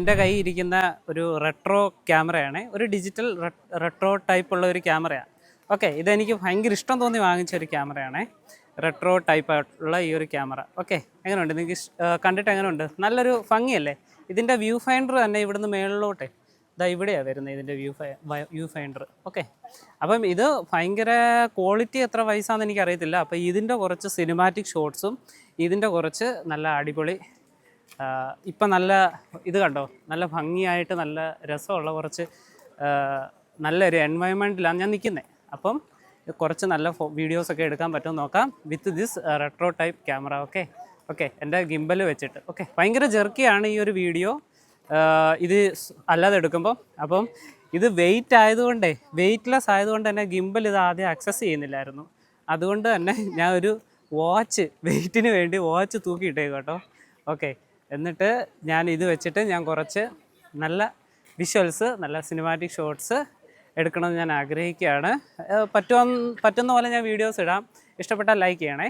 എന്റെ കയ്യിൽ ഇരിക്കുന്ന ഒരു റെട്രോ ക്യാമറയാണ് ഒരു ഡിജിറ്റൽ റെട്രോ ടൈപ്പ് ഉള്ള ഒരു ക്യാമറയാണ് ഓക്കെ ഇതെനിക്ക് ഭയങ്കര ഇഷ്ടം തോന്നി വാങ്ങിച്ച ഒരു ക്യാമറയാണ് റെട്രോ ടൈപ്പ് ആയിട്ടുള്ള ഈ ഒരു ക്യാമറ ഓക്കെ എങ്ങനെയുണ്ട് നിങ്ങൾക്ക് കണ്ടിട്ട് എങ്ങനെ കണ്ടിട്ട് എങ്ങനെയുണ്ട് നല്ലൊരു ഭംഗിയല്ലേ? ഇതിന്റെ വ്യൂ ഫൈൻഡർ തന്നെ ഇവിടുന്ന് മേളിലോട്ടെ. ഇതാ ഇവിടെയാണ് വരുന്നത് ഇതിന്റെ view fi view finder okay അപ്പം ഇത് ഭയങ്കര ക്വാളിറ്റി എത്ര വയസ്സാണെന്ന് എനിക്കറിയത്തില്ല. അപ്പോൾ ഇതിന്റെ കുറച്ച് സിനിമാറ്റിക് ഷോട്ട്സും ഇതിന്റെ കുറച്ച് നല്ല അടിപൊളി ഇപ്പം നല്ല ഇത് കണ്ടോ? നല്ല ഭംഗിയായിട്ട് നല്ല രസമുള്ള കുറച്ച് നല്ലൊരു എൻവയൺമെന്റിലാണ് ഞാൻ നിൽക്കുന്നത് അപ്പം കുറച്ച് നല്ല വീഡിയോസൊക്കെ എടുക്കാൻ പറ്റുമോ നോക്കാം. With this retro type camera okay okay എന്റെ ഗിംബൽ വെച്ചിട്ട്. ഓക്കെ ഭയങ്കര ജെർക്കിയാണ് ഈ ഒരു വീഡിയോ ഇത് അല്ലാതെ എടുക്കുമ്പോൾ അപ്പം ഇത് വെയിറ്റ് ആയതുകൊണ്ടേ വെയിറ്റ്ലെസ് ആയതുകൊണ്ട് തന്നെ ഗിംബൽ ഇത് ആദ്യം അക്സസ് ചെയ്യുന്നില്ലായിരുന്നു. അതുകൊണ്ട് തന്നെ ഞാൻ ഒരു വാച്ച് വെയിറ്റിന് വേണ്ടി വാച്ച് തൂക്കിയിട്ടേക്കും കേട്ടോ. ഓക്കെ എന്നിട്ട് ഞാൻ ഇത് വെച്ചിട്ട് ഞാൻ കുറച്ച് നല്ല വിഷ്വൽസ് നല്ല സിനിമാറ്റിക് ഷോട്ട്സ് എടുക്കണമെന്ന് ഞാൻ ആഗ്രഹിക്കുകയാണ്. പറ്റുമോ പറ്റുന്ന പോലെ ഞാൻ വീഡിയോസ് ഇടാം. ഇഷ്ടപ്പെട്ടാൽ ലൈക്ക് ചെയ്യണേ.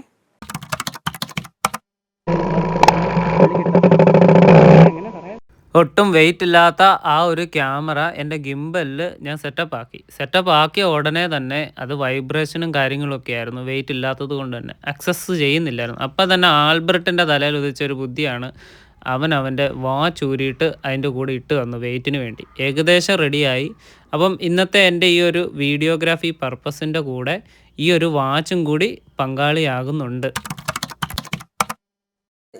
ഒട്ടും വെയിറ്റ് ഇല്ലാത്ത ആ ഒരു ക്യാമറ എന്റെ ഗിംബലിൽ ഞാൻ സെറ്റപ്പ് ആക്കി. സെറ്റപ്പ് ആക്കിയ ഉടനെ തന്നെ അത് വൈബ്രേഷനും കാര്യങ്ങളൊക്കെ ആയിരുന്നു. വെയിറ്റ് ഇല്ലാത്തത് കൊണ്ട് തന്നെ. അക്സസ് ചെയ്യുന്നില്ലായിരുന്നു. അപ്പം തന്നെ ആൽബർട്ടിന്റെ തലയിൽ ഉദിച്ച ഒരു ബുദ്ധിയാണ് അവൻ അവന്റെ വാച്ച് ഊരിയിട്ട് അതിന്റെ കൂടെ ഇട്ട് തന്നു വെയിറ്റിന് വേണ്ടി. ഏകദേശം റെഡിയായി. അപ്പം ഇന്നത്തെ എന്റെ ഈ ഒരു വീഡിയോഗ്രാഫി പർപ്പസിന്റെ കൂടെ ഈ ഒരു വാച്ചും കൂടി പങ്കാളിയാകുന്നുണ്ട്.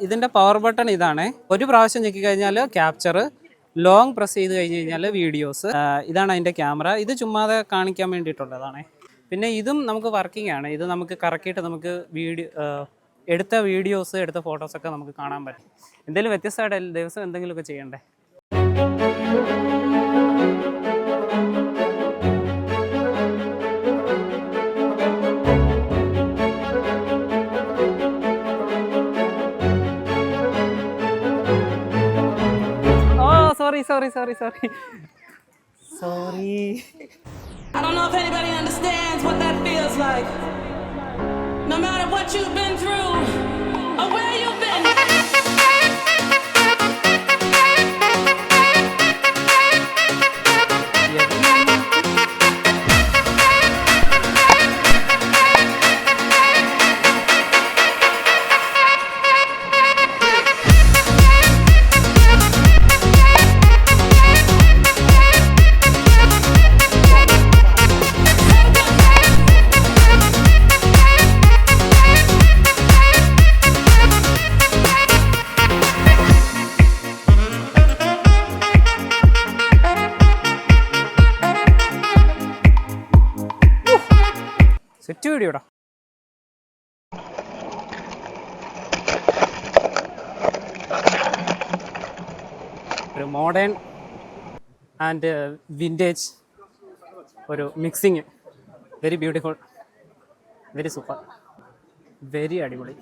ഇതിന്റെ പവർ ബട്ടൺ ഇതാണ്. ഒരു പ്രാവശ്യം ഞെക്കി കഴിഞ്ഞാൽ ക്യാപ്ചർ ലോങ് പ്രസ് ചെയ്ത് കഴിഞ്ഞ് കഴിഞ്ഞാൽ വീഡിയോസ്. ഇതാണ് അതിന്റെ ക്യാമറ. ഇത് ചുമ്മാതെ കാണിക്കാൻ വേണ്ടിയിട്ടുള്ളതാണ്. പിന്നെ ഇതും നമുക്ക് വർക്കിംഗ് ആണ്. ഇത് നമുക്ക് കറക്കിയിട്ട് നമുക്ക് വീഡിയോ എടുത്ത വീഡിയോസ് എടുത്ത ഫോട്ടോസൊക്കെ നമുക്ക് കാണാൻ പറ്റും എന്തെങ്കിലും വ്യത്യസ്തമായിട്ട് ദിവസം എന്തെങ്കിലുമൊക്കെ ചെയ്യണ്ടേ Sorry. Sorry sorry sorry sorry sorry I don't know if anybody understands what that feels like. No matter what you've been through set വീഡിയോടാ ഒരു മോഡേൺ ആൻഡ് വിന്റേജ് ഒരു mixing very beautiful very super very അടിപൊളി.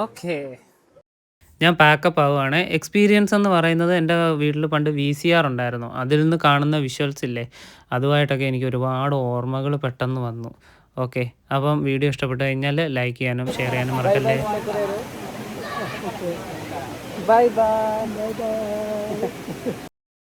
Okay ഞാൻ pack up ആവുകയാണ്. Experience എന്ന് പറയുന്നത് എന്റെ വീട്ടിൽ പണ്ട് വി സി ആർ ഉണ്ടായിരുന്നു. അതിൽ നിന്ന് കാണുന്ന വിഷ്വൽസ് ഇല്ലേ? അതുമായിട്ടൊക്കെ എനിക്ക് ഒരുപാട് ഓർമ്മകൾ പെട്ടെന്ന് വന്നു. ഓക്കെ. അപ്പം വീഡിയോ ഇഷ്ടപ്പെട്ടു കഴിഞ്ഞാൽ ലൈക്ക് ചെയ്യാനും ഷെയർ ചെയ്യാനും മറക്കല്ലേ? Bye bye bye bye